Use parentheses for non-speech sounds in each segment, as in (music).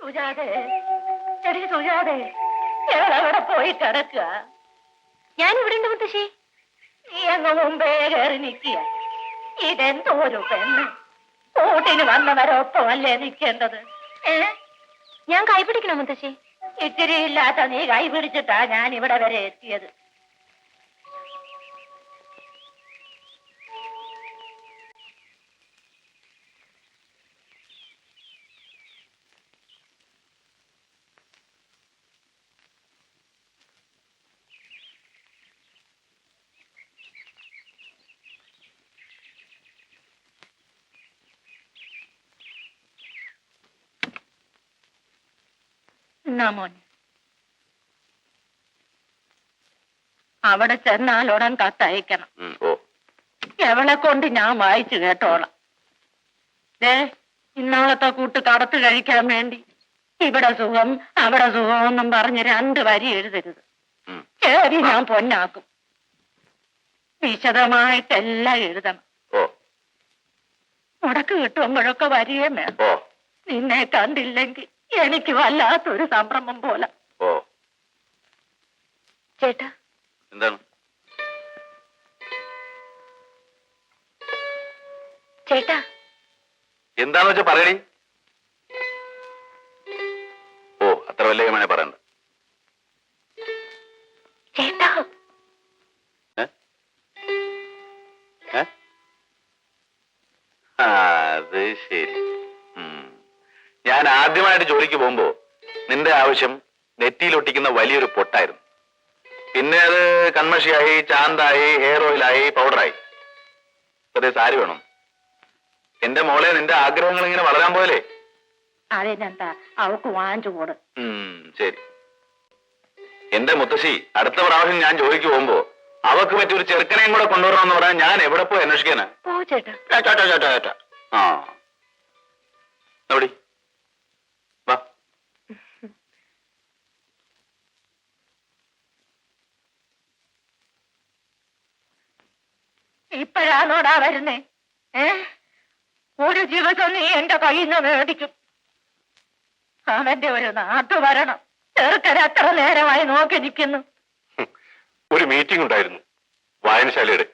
സുജാതെ എടി സുജാതെ എവിടെ പോയി കിടക്കുക. ഞാൻ ഇവിടെ ഉണ്ട് മുത്തശ്ശി. നീ അങ്ങ് മുമ്പേ കയറി നിൽക്കുക. ഇതെന്തോ ഒരു പെണ്ണ്. കൂട്ടിന് വന്നവരൊപ്പമല്ലേ നിൽക്കേണ്ടത്? ഏ? ഞാൻ കൈ പിടിക്കണോ മുത്തശ്ശി. ഇത്തിരി ഇല്ലാത്ത നീ കൈ പിടിച്ചിട്ടാ ഞാൻ ഇവിടെ വരെ എത്തിയത്. എന്നാ മോനെ? അവിടെ ചെന്നാൽ ഉടൻ കത്തയക്കണം. എവളെ കൊണ്ട് ഞാൻ വായിച്ചു കേട്ടോളാം. ദേ ഇന്നാളത്തെ കൂട്ട് കടത്തു കഴിക്കാൻ വേണ്ടി ഇവിടെ സുഖം അവിടെ സുഖം എന്നും പറഞ്ഞ് രണ്ട് വരി എഴുതരുത്. കേറി ശരി ഞാൻ പൊന്നാക്കും. വിശദമായിട്ടെല്ലാം എഴുതണം. മുടക്ക് കിട്ടുമ്പോഴൊക്കെ വരികയും വേണം. നിന്നെ കണ്ടില്ലെങ്കിൽ എനിക്ക് വല്ലാത്തൊരു സംരംഭം പോലെ. ഓ. ചേട്ടാ. എന്താണ്? ചേട്ടാ. എന്താണെന്ന് വെച്ചാ പറയണേ ഓ അത്ര വല്ല പറയണ്ട. ജോലിക്ക് പോകുമ്പോ നിന്റെ ആവശ്യം നെറ്റിയിലൊട്ടിക്കുന്ന വലിയൊരു പൊട്ടായിരുന്നു. പിന്നെ അത് കൺമഷിയായി ചാന്തായി ഹെയർ ഓയിലായി പൗഡറായി അതേ സാരി വേണം. എന്റെ മോളെ നിന്റെ ആഗ്രഹങ്ങൾ ഇങ്ങനെ വളരാൻ പോലെ അതിനെന്താ അവൾക്ക് വാങ്ങിച്ചു കൊടു. ശരി. എന്റെ മുത്തശ്ശി അടുത്ത പ്രാവശ്യം ഞാൻ ജോലിക്ക് പോകുമ്പോ അവക്ക് മറ്റൊരു ഒരു ചെറുക്കനെയും കൂടെ കൊണ്ടുവരണമെന്ന് പറയാൻ ഞാൻ എവിടെ പോയി അന്വേഷിക്കാനാ? ചേട്ടാ ചേട്ടാ ചേട്ടാ. ആ. എവിടെ വാ ഇപ്പോഴാണോടാ വരുന്നേ? ഏ? ഒരു ദിവസം നീ എന്റെ കയ്യിൽ നിന്ന് മേടിക്കും. അവന്റെ ഒരു നാട്ടു വരണം ചെറുക്കൻ നേരമായി നോക്കി നിൽക്കുന്നു. ഒരു മീറ്റിംഗ് ഉണ്ടായിരുന്നു. വായനശാലയുടെ.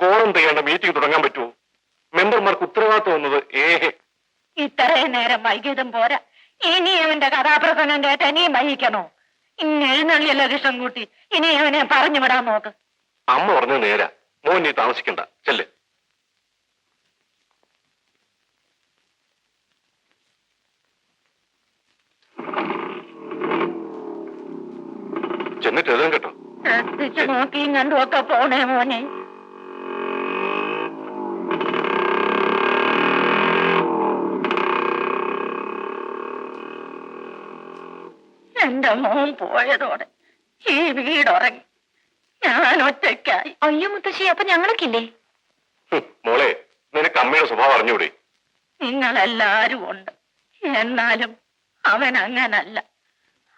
കോളം തയ്യേണ്ട മീറ്റിംഗ് തുടങ്ങാൻ പറ്റുമോ? മെമ്പർമാർക്ക് ഉത്തരവാദിത്വം വന്നത് ഏഹെ? ഇത്രയും നേരം വൈകിയതും പോരാ. ഇനി അവന്റെ കഥാപ്രസംഗം കേട്ട് ഇനിയും വൈകിക്കണോ ഇനി എഴുന്നള്ളിയല്ലോ കൃഷ്ണൻകുട്ടി? ഇനി അവനെ പറഞ്ഞു വിടാൻ നോക്ക്. അമ്മ പറഞ്ഞു നേരാ. മോൻ നീ താമസിക്കണ്ട. ചെല്ല്. ചെന്നിട്ട് എഴുതാൻ കേട്ടോ. നോക്കിയും കണ്ടുമൊക്കെ പോണേ മോനെ. എന്റെ മോൻ പോയതോടെ ഈ വീടുറങ്ങി. ഞാൻ ഒറ്റയ്ക്കായി. അയ്യോ മുത്തശ്ശി അപ്പൊ ഞങ്ങളൊക്കില്ലേ മോളെ നിനക്ക് അമ്മയുടെ സ്വഭാവം അറിഞ്ഞൂടെ? നിങ്ങളെല്ലാരും ഉണ്ട്. എന്നാലും അവൻ അങ്ങനല്ല.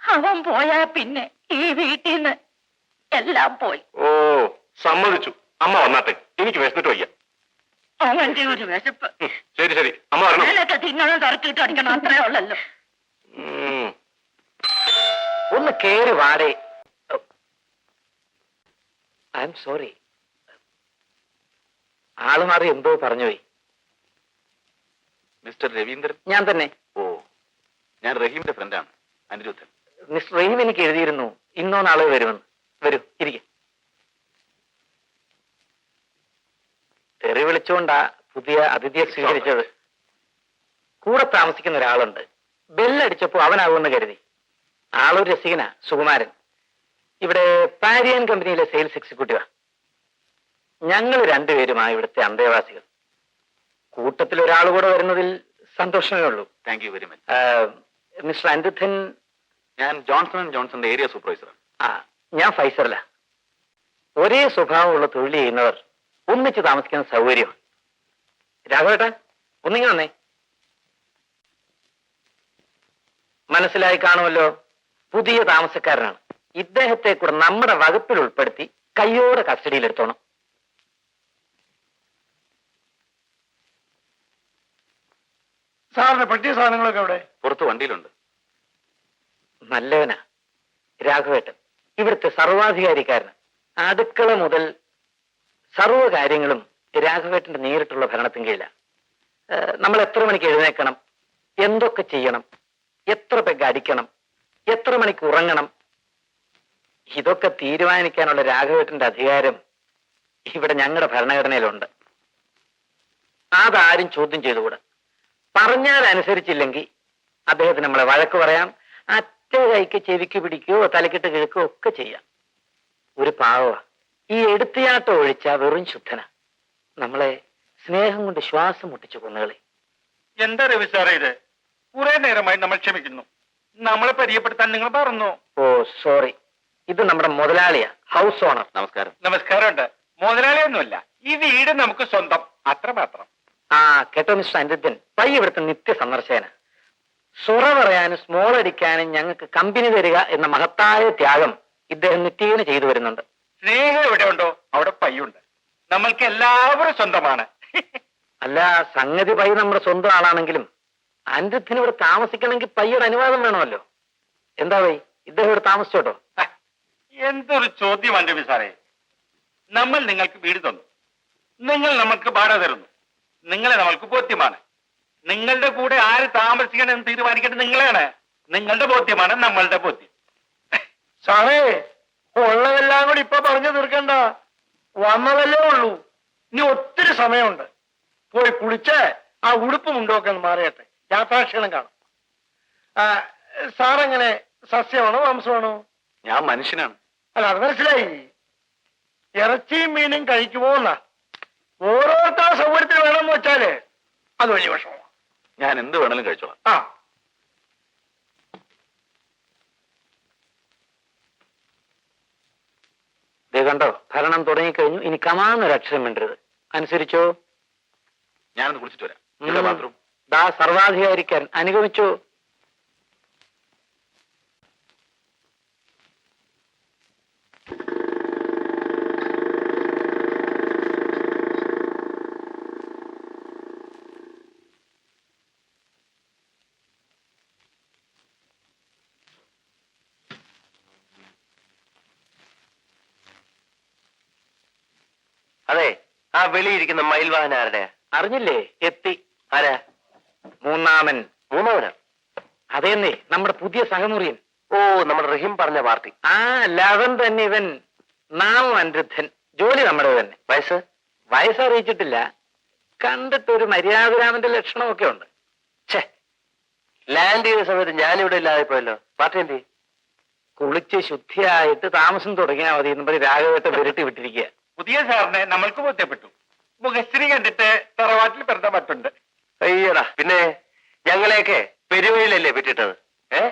അവൻ പോയാ പിന്നെ ഈ വീട്ടിൽ നിന്ന് എല്ലാം പോയി. ഓ സമ്മതിച്ചു. അമ്മ വന്നാട്ടെ. എനിക്ക് വിശന്നിട്ട് വയ്യ. അവന്റെ ഒരു വിശപ്പ്. ശരി ശരി. അമ്മ വരണം? ഞാനൊക്കെ തിന്നണം തിറക്കിട്ട് അടിക്കണം അത്രേ ഉള്ളല്ലോ. ഒന്ന് കേറി വാടേ. I'm sorry. ആൾ മാറി എന്തോ പറഞ്ഞുപോയി മിസ്റ്റർ രവീന്ദ്രൻ? ഞാൻ തന്നെ. ഓ ഞാൻ റഹീമിന്റെ ഫ്രണ്ടാണ് അനിരുദ്ധൻ. മിസ്റ്റർ റഹീം എനിക്ക് എഴുതിയിരുന്നു. ഇന്നോ നാളെ വരുമെന്ന്. വരൂ ഇരിക്കെ. തെറി വിളിച്ചുകൊണ്ടാ പുതിയ അതിഥിയെ സ്വീകരിച്ചത്. കൂടെ താമസിക്കുന്ന ഒരാളുണ്ട്. ബെല്ലടിച്ചപ്പോ അവനാകുമെന്ന് കരുതി. ആളൊരു രസികനാ സുകുമാരൻ. ഇവിടെ പാരിയൻ കമ്പനിയിലെ സെയിൽസ് എക്സിക്യൂട്ടീവാ ഞങ്ങൾ രണ്ടുപേരുമാണ് ഇവിടുത്തെ അന്തേവാസികൾ. കൂട്ടത്തിൽ ഒരാൾ കൂടെ വരുന്നതിൽ സന്തോഷമേ ഉള്ളൂ. Thank you very much mister Aniruddhan ഞാൻ ജോൺസൺ ആൻഡ് ജോൺസന്റെ ഏരിയ സൂപ്പർവൈസറാണ് ആ ഞാൻ ഫൈസറല്ല ഒരേ സ്വഭാവമുള്ള തൊഴിൽ ചെയ്യുന്നവർ ഒന്നിച്ച് താമസിക്കുന്ന സൗകര്യമാണ്. രാഘവേട്ട ഒന്നിങ്ങനെ വന്നേ. മനസ്സിലായി കാണുമല്ലോ പുതിയ താമസക്കാരനാണ്. ഇദ്ദേഹത്തെ കൂടെ നമ്മുടെ വകുപ്പിൽ ഉൾപ്പെടുത്തി കയ്യോടെ കസ്റ്റഡിയിലെടുത്തോണം. സാറിന്റെ പട്ടിയ സാധനങ്ങളൊക്കെ അവിടെ പുറത്ത് വണ്ടിയിലുണ്ട്. നല്ലവനാ. രാഘവേട്ടൻ ഇവിടുത്തെ സർവാധികാരിക്കാരന് അടുക്കള മുതൽ സർവ കാര്യങ്ങളും രാഘവേട്ടന്റെ നേരിട്ടുള്ള ഭരണത്തിന് കീഴിലാണ് നമ്മൾ എത്ര മണിക്ക് എഴുന്നേക്കണം എന്തൊക്കെ ചെയ്യണം? എത്ര പെഗ് അടിക്കണം? എത്ര മണിക്ക് ഉറങ്ങണം? ഇതൊക്കെ തീരുമാനിക്കാനുള്ള രാഘവേട്ടന്റെ അധികാരം ഇവിടെ ഞങ്ങളുടെ ഭരണഘടനയിലുണ്ട്. അതാരും ചോദ്യം ചെയ്തുകൂടാ. പറഞ്ഞാൽ അനുസരിച്ചില്ലെങ്കിൽ അദ്ദേഹത്തിന് നമ്മളെ വഴക്ക് പറയാം അറ്റ കൈക്ക് ചെവിക്ക് പിടിക്കുകയോ തലക്കിട്ട് കിഴക്കുകയോ ഒക്കെ ചെയ്യാം. ഒരു പാവ ഈ എടുത്തിയാട്ടം ഒഴിച്ച വെറും ശുദ്ധന. നമ്മളെ സ്നേഹം കൊണ്ട് ശ്വാസം മുട്ടിച്ചു കൊന്നുകളെ എന്താ രവി സാറേ ഇത്? കുറെ നേരമായി നമ്മൾ ക്ഷമിക്കുന്നു. നമ്മളെ പരിചയപ്പെടുത്താൻ നിങ്ങൾ പറഞ്ഞു ഓ സോറി. ഇത് നമ്മുടെ മുതലാളിയാ ഹൗസ് ഓണർ നമസ്കാരം. നമസ്കാരമുണ്ട്. മുതലാളിയൊന്നുമല്ല ഈ വീട് നമുക്ക് സ്വന്തം അത്ര മാത്രം ആ കേട്ടോ മിസ്റ്റർ അനിരുദ്ധൻ. പൈ ഇവിടുത്തെ നിത്യ സന്ദർശകന സുറ പറയാനും സ്മോൾ അടിക്കാനും ഞങ്ങൾക്ക് കമ്പനി തരിക എന്ന മഹത്തായ ത്യാഗം ഇദ്ദേഹം നിത്യേന ചെയ്തു വരുന്നുണ്ട്. സ്നേഹം എവിടെ ഉണ്ടോ അവിടെ പയ്യുണ്ട്. നമ്മൾക്ക് എല്ലാവരും സ്വന്തമാണ്. അല്ല സംഗതി പൈ നമ്മുടെ സ്വന്തം ആളാണെങ്കിലും അനിരുദ്ധന് ഇവിടെ താമസിക്കണമെങ്കിൽ പയ്യുടെ അനുവാദം വേണമല്ലോ. എന്താ പൈ? ഇദ്ദേഹം ഇവിടെ താമസിച്ചോട്ടോ? എന്തൊരു ചോദ്യം രവി സാറേ നമ്മൾ നിങ്ങൾക്ക് വീട് തന്നു. നിങ്ങൾ നമ്മൾക്ക് വാടക തരുന്നു. നിങ്ങളെ നമ്മൾക്ക് ബോധ്യമാണ്. നിങ്ങളുടെ കൂടെ ആര് താമസിക്കണം എന്ന് തീരുമാനിക്കേണ്ടത് നിങ്ങളാണ് നിങ്ങളുടെ ബോധ്യമാണ് നമ്മളുടെ ബോധ്യം. സാറേ ഉള്ളതെല്ലാം കൂടി ഇപ്പൊ പറഞ്ഞു തീർക്കണ്ട. വന്നതല്ലേ ഉള്ളൂ. ഇനി ഒത്തിരി സമയമുണ്ട്. പോയി കുളിച്ച് ആ ഉടുപ്പ് മുണ്ടൊക്കെ ഒന്ന് മാറിയട്ടെ. യാത്രാക്ഷീണം കാണും. ആ, സാറെങ്ങനെ സസ്യമാണോ മാംസമാണോ? ഞാൻ മനുഷ്യനാണ്. അല്ല അത് മനസ്സിലായി. ഇറച്ചിയും മീനും കഴിച്ചു പോന്ന ഓരോരുത്ത സൗകര്യത്തിൽ വേണമെന്ന് വെച്ചാൽ അത് വലിയ വിഷമമാണ് ഞാൻ എന്ത് വേണമെങ്കിലും കഴിച്ചോളാം. ആ. ദേ കണ്ടോ ഭരണം തുടങ്ങിക്കഴിഞ്ഞു. ഇനി കമാന്നൊരക്ഷരം വേണ്ടത് അനുസരിച്ചോ? ഞാനൊന്ന് കുളിച്ചിട്ട് വരാം ബാത്റൂം. ദാ സർവാധികാരിക്കാൻ അനുഗമിച്ചോ? അതെ ആ വെളിയിരിക്കുന്ന മയിൽവാഹന ആരുടെ? അറിഞ്ഞില്ലേ? എത്തി. ആരാ? മൂന്നാമൻ. മൂന്നാമന? അതേന്നേ നമ്മുടെ പുതിയ സഹമുറിയൻ. ഓ നമ്മുടെ റഹീം പറഞ്ഞ പാർട്ടി. ആ ലവൻ തന്നെ ഇവൻ. നാമം അനിരുദ്ധൻ. ജോലി നമ്മുടെ തന്നെ വയസ്സ്? വയസ്സറിയിച്ചിട്ടില്ല കണ്ടിട്ട് ഒരു മര്യാദരാമന്റെ ലക്ഷണമൊക്കെ ഉണ്ട്. ഛേ. ലാൻഡ് ചെയ്ത സമയത്ത് ഞാനിവിടെ ഇല്ലാതെ പോയല്ലോ പാർട്ടി എന്തി കുളിച്ച് ശുദ്ധിയായിട്ട് താമസം തുടങ്ങിയാൽ മതി എന്നും പറഞ്ഞ് രാഘവത്തെ വിരട്ടി വിട്ടിരിക്കുക. പുതിയ സാറിനെ നമ്മൾക്ക് ബോധ്യപ്പെട്ടു. മുഖശ്രീ കണ്ടിട്ട് തറവാട്ടിൽ പിറന്ന പറ്റുണ്ട്. അയ്യടാ പിന്നെ ഞങ്ങളെയൊക്കെ പെരുവയിലല്ലേ പറ്റിട്ടത് ഏ?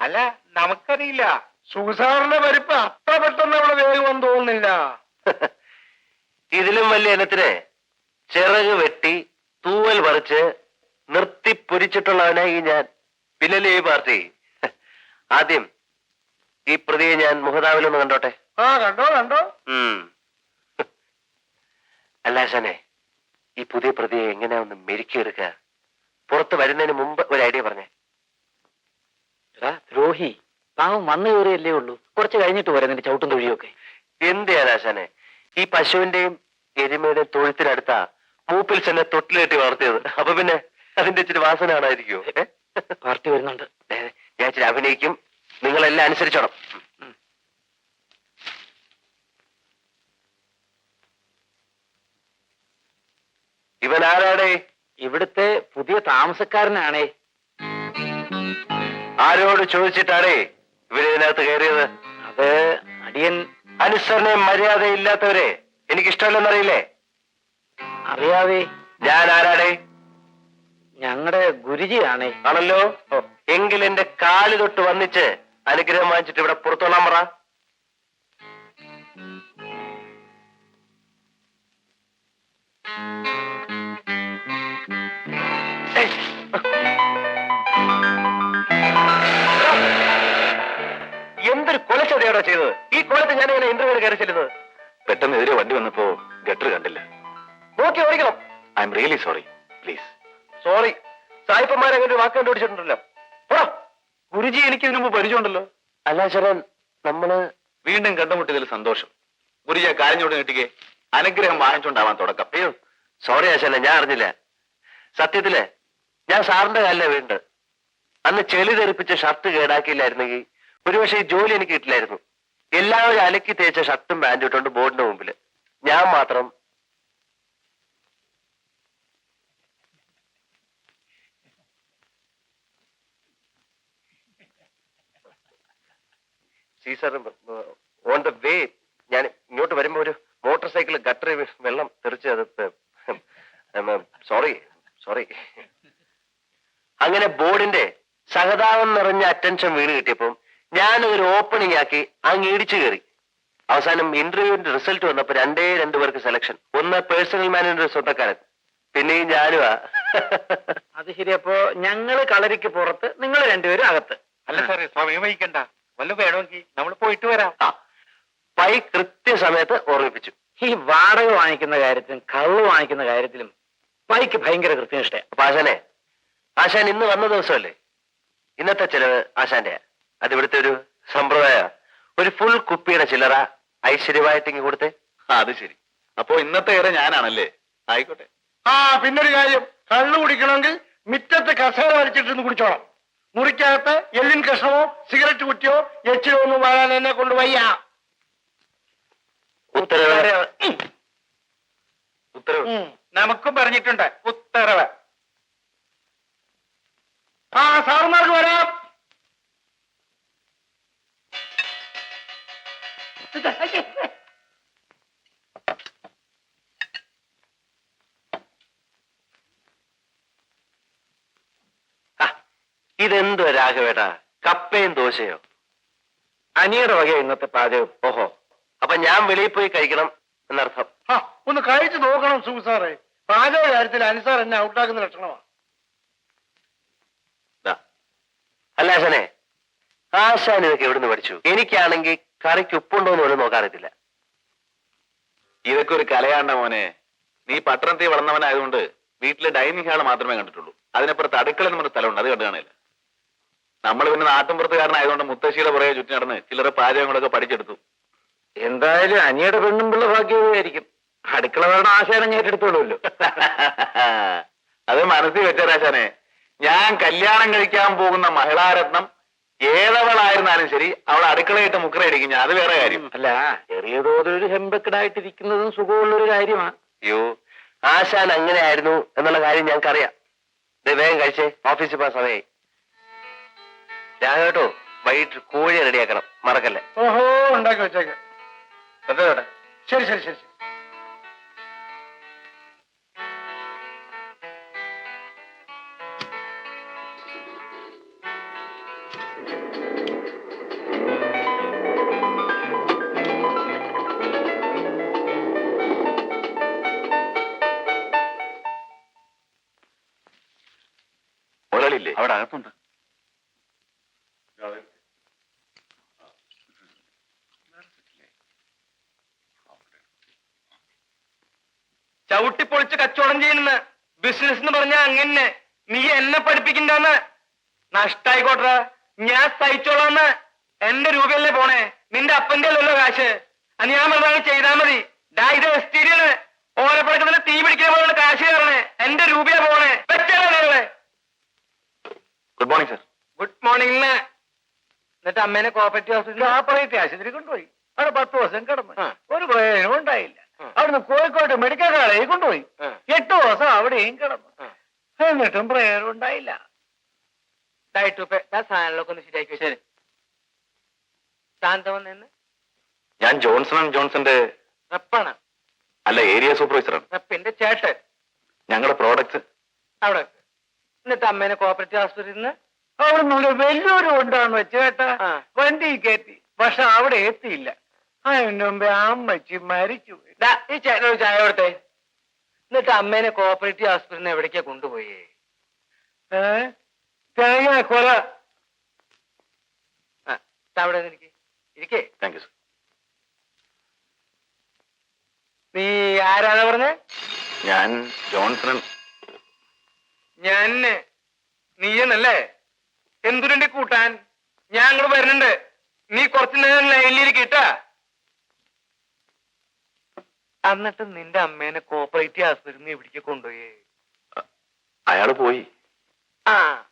അല്ല നമുക്കറിയില്ല. സുഖസാറിന്റെ പരിപ്പ് അത്ര പെട്ടെന്ന് അവിടെ വേഗം തോന്നുന്നില്ല. ഇതിലും വലിയ ഇനത്തിന് ചിറക് വെട്ടി തൂവൽ പറിച്ച് നിർത്തി പൊരിച്ചിട്ടുള്ളവനാ ഈ ഞാൻ. പിന്നല്ലേ ഈ പാർട്ടി? ആദ്യം ഈ പ്രതിയെ ഞാൻ മുഖതാവിലൊന്ന് കണ്ടോട്ടെ? ആ കണ്ടോ കണ്ടോ? ഉം. അല്ല ആശാനെ ഈ പുതിയ പ്രതിയെ എങ്ങനെയാ ഒന്ന് മെരുക്കിയെടുക്കുക? പുറത്ത് വരുന്നതിന് മുമ്പ് ഒരു ഐഡിയ പറഞ്ഞേ. രോഹി ദ്രോഹി പാവം വന്നു കയറിയല്ലേ ഉള്ളൂ. കുറച്ച് കഴിഞ്ഞിട്ട് പോരെ നിന്റെ ചവിട്ടും തൊഴിയൊക്കെ. എന്ത് ആശാനെ ഈ പശുവിന്റെയും എരുമയുടെയും തൊഴുത്തിനടുത്താ മൂപ്പിൽ ചെന്നെ തൊട്ടിലേട്ടി വളർത്തിയത്. അപ്പൊ പിന്നെ അതിന്റെ ഇച്ചിരി വാസന കാണാതിരിക്കുമോ പാർട്ടി വരുന്നുണ്ട്. ഞാൻ ഇച്ചിരി അഭിനയിക്കും. നിങ്ങളെല്ലാം അനുസരിച്ചോണം ഉം. ഇവൻ ആരാടേ ഇവിടുത്തെ പുതിയ താമസക്കാരനാണേ. ആരോട് ചോദിച്ചിട്ടാണേ ഇവരിതിനകത്ത് കയറിയത്? അത് അടിയൻ. അനുസരണയും മര്യാദയില്ലാത്തവരെ എനിക്കിഷ്ടമല്ലെന്നറിയില്ലേ? അറിയാതെ ഞാൻ ആരാടേ? ഞങ്ങളുടെ ഗുരുജിയാണേ. ആണല്ലോ? എങ്കിൽ എന്റെ കാൽ തൊട്ട് വന്നിച്ച് അനുഗ്രഹം വാങ്ങിച്ചിട്ട് ഇവിടെ പുറത്തോളാൻ പറ. എന്തൊരു കൊലച്ചതയാണോ ചെയ്തത്. ഈ കൊലത്ത് ഞാൻ ഇങ്ങനെ ഇന്റർവ്യൂ കയറി ചെല്ലുന്നത്. പെട്ടെന്ന് എതിരെ വണ്ടി വന്നപ്പോ ഗട്ടർ കണ്ടില്ല. നോക്കി ഓടിക്കണം. I'm really sorry please sorry സായിപ്പന്മാരെ അങ്ങനെ ഒരു വാക്ക് കണ്ടുപിടിച്ചിട്ടുണ്ടല്ലോ. പോടാ. ഗുരുജി എനിക്ക് ഇതിനു മുമ്പ് പരിചയമുണ്ടല്ലോ. അല്ല ശരൺ. നമ്മൾ വീണ്ടും കണ്ടുമുട്ടിയതിൽ സന്തോഷം. ഗുരുജി ആ കാലിഞ്ഞോട് കിട്ടിക്കേ അനുഗ്രഹം വാങ്ങിച്ചോണ്ടാവാൻ തുടക്കം. അയ്യോ സോറി ആശാന ഞാൻ അറിഞ്ഞില്ല. സത്യത്തിൽ ഞാൻ സാറിന്റെ കാലിലെ വീണ്ട് അന്ന് ചെളി തെറിപ്പിച്ച ഷർട്ട് കേടാക്കിയില്ലായിരുന്നെങ്കിൽ ഒരുപക്ഷെ ഈ ജോലി എനിക്ക് കിട്ടില്ലായിരുന്നു. എല്ലാവരും അലക്കി തേച്ച ഷർട്ടും പാന്റും ഇട്ടുകൊണ്ട് ബോർഡിന്റെ മുമ്പിൽ ഞാൻ മാത്രം സീസർ ഓൺ ദ വേ ഞാൻ ഇങ്ങോട്ട് വരുമ്പോ ഒരു മോട്ടോർ സൈക്കിൾ ഗട്ടറി വെള്ളം തെറിച്ച് അത് സോറി സോറി അങ്ങനെ ബോർഡിന്റെ സഹതാപം നിറഞ്ഞ അറ്റൻഷൻ വീണ് കിട്ടിയപ്പം ഞാനതൊരു ഓപ്പണിംഗ് ആക്കി അങ്ങ് ഇടിച്ചു കയറി. അവസാനം ഇന്റർവ്യൂവിന്റെ റിസൾട്ട് വന്നപ്പോ രണ്ടേ രണ്ടു പേർക്ക് സെലക്ഷൻ ഒന്ന് പേഴ്സണൽ മാനേജർ സ്വന്തക്കാരൻ. പിന്നെയും ഞാനുവാ അത് ശരി അപ്പോ ഞങ്ങൾ കളരിക്ക് പുറത്ത് നിങ്ങൾ രണ്ടുപേരും അകത്ത്. അല്ല സാറേ സമയം വഹിക്കണ്ട വല്ല വേണമെങ്കിൽ നമ്മൾ പോയിട്ട് വരാം. പൈ കൃത്യസമയത്ത് ഓർമ്മിപ്പിച്ചു. ഈ വാടക വാങ്ങിക്കുന്ന കാര്യത്തിലും കള്ള് വാങ്ങിക്കുന്ന കാര്യത്തിലും പൈക്ക് ഭയങ്കര കൃത്യനിഷ്ഠ അപ്പൊ ആശാനെ ആശാൻ ഇന്ന് വന്ന ദിവസമല്ലേ? ഇന്നത്തെ ചെലവ് ആശാന്റെ അത് ഇവിടുത്തെ ഒരു സമ്പ്രദായ. ഒരു ഫുൾ കുപ്പിയുടെ ചില്ലറ ഐശ്വര്യമായിട്ട് ഇങ്ങ് കൊടുത്തേ. ആ, അത് ശരി. അപ്പോ ഇന്നത്തെ ഏറെ ഞാനാണല്ലേ? ആയിക്കോട്ടെ. ആ പിന്നൊരു കാര്യം. കള്ളു കുടിക്കണമെങ്കിൽ മിറ്റത്ത് കസേര വലിച്ചിട്ടിരുന്ന് കുടിച്ചോളാം. മുറിക്കകത്ത് എല്ലിൻ കഷ്ണമോ സിഗരറ്റ് കുറ്റിയോ എച്ചിലോ ഒന്നും വാങ്ങാൻ എന്നെ കൊണ്ട് വയ്യ. ഉത്തരവ്. ഉത്തരവ്. നമുക്കും പറഞ്ഞിട്ടുണ്ട്. ഉത്തരവ്. ആ സാറുമാർക്ക് വരാം. (laughs) ഇതെന്തോ രാഘവേട്ടാ? കപ്പയും ദോശയോ? അനിയുടെ വക ഇന്നത്തെ പാചകം. ഓഹോ. അപ്പൊ ഞാൻ വെളിയിൽ പോയി കഴിക്കണം എന്നർത്ഥം. ആ, ഒന്ന് കഴിച്ചു നോക്കണം സുഖസാറേ പാചക കാര്യത്തിൽ അനുസാർ എന്നെ ഔട്ടാക്കുന്ന ലക്ഷണമാണ് അല്ലാശനെ ആശാൻ ഇതൊക്കെ എവിടുന്ന് പഠിച്ചു? എനിക്കാണെങ്കിൽ കറിക്ക് ഉപ്പുണ്ടോ എന്ന് പോലും നോക്കാറില്ല ഇതൊക്കെ ഒരു കലയാണ്ട മോനെ. നീ പട്ടണത്തിൽ വളർന്നവനായതുകൊണ്ട് വീട്ടിലെ ഡൈനിങ് ഹാൾ മാത്രമേ കണ്ടിട്ടുള്ളൂ. അതിനപ്പുറത്ത് അടുക്കള എന്ന് പറഞ്ഞ സ്ഥലമുണ്ട് അത് കണ്ടു കാണില്ല നമ്മൾ പിന്നെ നാട്ടിൻപുറത്തുകാരനായതുകൊണ്ട് മുത്തശ്ശിയുടെ പുറകെ ചുറ്റി നടന്ന് ചിലരെ പാചകങ്ങളൊക്കെ പഠിച്ചെടുത്തു. എന്തായാലും അനിയുടെ പെണ്ണും പിള്ള ഭാഗ്യമായിരിക്കും. അടുക്കള വേണം ആശാനം ഏറ്റെടുത്തോളൂല്ലോ (laughs) അത് മനസ്സിൽ വെച്ചാരാശാനെ ഞാൻ കല്യാണം കഴിക്കാൻ പോകുന്ന മഹിളാരത്നം ഏതവളായിരുന്നാലും ശരി അവൾ അടുക്കളയിട്ട് മുക്കറയടിക്കും. ഞാൻ അത് വേറെ കാര്യം. അല്ല ചെറിയ തോതിലൊരു ഹെമ്പക്കടായിട്ടിരിക്കുന്നതും സുഖമുള്ളൊരു കാര്യമാ. അയ്യോ ആശാൻ അങ്ങനെ ആയിരുന്നു എന്നുള്ള കാര്യം ഞങ്ങൾക്കറിയാം. ദേ വേഗം കഴിച്ചേ ഓഫീസിൽ പോകാൻ സമയമായി രാഘവേട്ടോ വൈകിട്ട് കോഴി റെഡിയാക്കണം മറക്കല്ലേ? ഓഹോ ഉണ്ടാക്കി വെച്ചേക്കാം. കേട്ടോ ശരി ശരി ശരി. ചവിട്ടിപ്പൊളിച്ച് കച്ചവടം ചെയ്യുന്ന ബിസിനസ് എന്ന് പറഞ്ഞാ അങ്ങനെ. നീ എന്നെ പഠിപ്പിക്കണ്ടെന്ന്. നഷ്ടായിക്കോട്ടെ. ഞാൻ സഹിച്ചോളാന്ന് എന്റെ രൂപയല്ലേ പോണേ. നിന്റെ അപ്പന്റെ അല്ലല്ലോ കാശ്. അത് ഞാൻ പറഞ്ഞാൽ ചെയ്താ മതി. ഡാ ഇത് എസ്റ്റീരിയാണ് ഓരപ്പടക്കത്തിന് തീ പിടിക്കാൻ പോലെ കാശ് കയറണേ. എന്റെ രൂപയാ പോണേ. നിങ്ങളെ good morning sir good morning എന്നിട്ട് അമ്മേനെ കോപ്പറേറ്റീവ് ആശുപത്രി കോപ്പറേറ്റീവ് ആശുപത്രി കൊണ്ടുപോയി. അവിടെ പത്ത് ദിവസം കിടന്നു. ഒരു പ്രയോജനം ഉണ്ടായില്ല. അവിടുന്ന് കോഴിക്കോട്ട് മെഡിക്കൽ കോളേജിൽ കൊണ്ടുപോയി. എട്ട് ദിവസം അവിടെയും കിടന്നു. എന്നിട്ടും പ്രയോജനം ഉണ്ടായില്ല. സാധനങ്ങളൊക്കെ ഒന്ന് ശരിയാക്കി ശരി. ശാന്തം നിന്ന് ഞാൻ ജോൺസൺ ആൻഡ് ജോൺസന്റെ റപ്പാണ്. അല്ല ഏരിയ സൂപ്പർവൈസറാണ്. റപ്പിന്റെ ചേട്ടൻ. ഞങ്ങളുടെ പ്രോഡക്റ്റ് അവിടെ. എന്നിട്ട് അമ്മേനെ കോപ്പറേറ്റീവ് ആശുപത്രിയിൽ നിന്ന്? അവിടെ വലിയൊരു കൊണ്ടാണ് വെച്ച് വണ്ടി കയറ്റി. പക്ഷെ അവിടെ എത്തിയില്ല. അതിന് മുമ്പേ അമ്മച്ചി മരിച്ചു ദാ, ഈ ചേട്ടൻ ഒരു ചായ കൊടുത്തേ. എന്നിട്ട് അമ്മേനെ കോപ്പറേറ്റീവ് ആശുപത്രിയിൽ എവിടേക്കാ കൊണ്ടുപോയേ? ഏ? തേങ്ങ കൊല ആ, ദാ അവിടെ ഇരിക്കെ. ഇരിക്കേ. താങ്ക് യു സർ നീ ആരാണ് പറഞ്ഞേ? ഞാൻ ജോൺസൺ ഞാൻ നീയെന്നല്ലേ എന്തുരണ്ടി കൂട്ടാൻ? ഞാൻ അങ്ങോട്ട് വരുന്നുണ്ട്. നീ കുറച്ചു നേരം ലൈനിലിരിക്കട്ടാ എന്നിട്ട് നിന്റെ അമ്മേനെ കോപ്പറേറ്റീവ് ആസ്പത്രി എവിടേക്ക് കൊണ്ടുപോയേ. അയാൾ പോയി. ആ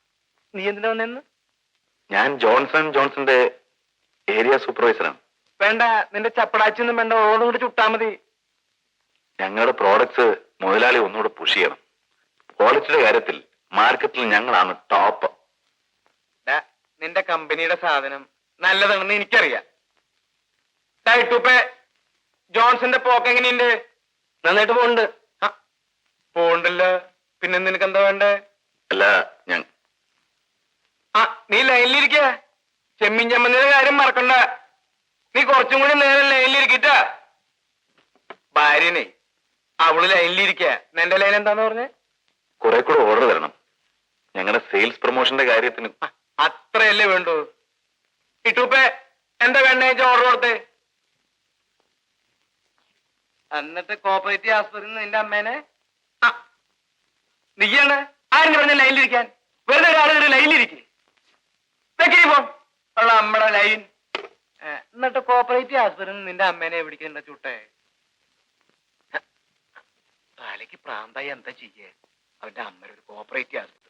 നീ എന്തിനാ വന്നെന്ന്? ഞാൻ ജോൺസൺ ജോൺസന്റെ ഏരിയ സൂപ്പർവൈസറാണ്. വേണ്ട നിന്റെ ചപ്പടാച്ചൊന്നും വേണ്ട ഓടും കൂടി ചുട്ടാ മതി. ഞങ്ങളുടെ പ്രോഡക്ട്സ് മുതലാളി ഒന്നുകൂടെ പുഷ് ചെയ്യണം. ക്വാളിറ്റിയുടെ കാര്യത്തിൽ മാർക്കറ്റിൽ ഞങ്ങളാണ് ടോപ്പ് നിന്റെ കമ്പനിയുടെ സാധനം നല്ലതാണെന്ന് എനിക്കറിയാം. ജോൺസന്റെ പോക്ക് എങ്ങനെയുണ്ട്? നന്നായിട്ട് പോണ്ട് പോണ്ടല്ല പിന്നെ നിനക്ക് എന്താ വേണ്ടേ? അല്ല ഞാൻ ആ നീ ലൈനിലിരിക്ക. ചെമ്മീൻ ചമ്മന്തിയുടെ കാര്യം മറക്കണ്ട. നീ കുറച്ചും കൂടി നേരം ലൈനിലിരിക്കട്ട. ഭാര്യനെ അവൾ ലൈനിലിരിക്ക. നിന്റെ ലൈൻ എന്താന്ന് പറഞ്ഞേ? കുറെ കൂടെ ഓർഡർ തരണം. ഞങ്ങളുടെ സെയിൽസ് പ്രൊമോഷന്റെ കാര്യത്തിന് അത്രയല്ലേ വേണ്ടൂ. ഇട്ടൂപ്പേ എന്താ വേണ്ടേ? ഓർഡർ കൊടുത്തേ. എന്നിട്ട് കോപ്പറേറ്റീവ് ആസ്പത്രിയിൽ നിന്റെ അമ്മേനെ? നീയാണ് ആരും പറഞ്ഞ ലൈനിലിരിക്കാൻ വെറുതെ ഒരാൾ ലൈനിലിരിക്കേ അമ്മടെ നമ്മടെ ലൈൻ എന്നിട്ട് കോപ്പറേറ്റീവ് ആസ്പത്രിയിൽ നിന്ന് നിന്റെ അമ്മേനെ എവിടേക്കണ്ട ചുട്ടേ? തലയ്ക്ക് പ്രാന്തായി എന്താ ചെയ്യേ? അവന്റെ അമ്മ ഒരു കോപ്പറേറ്റീവ് ആസ്പത്രി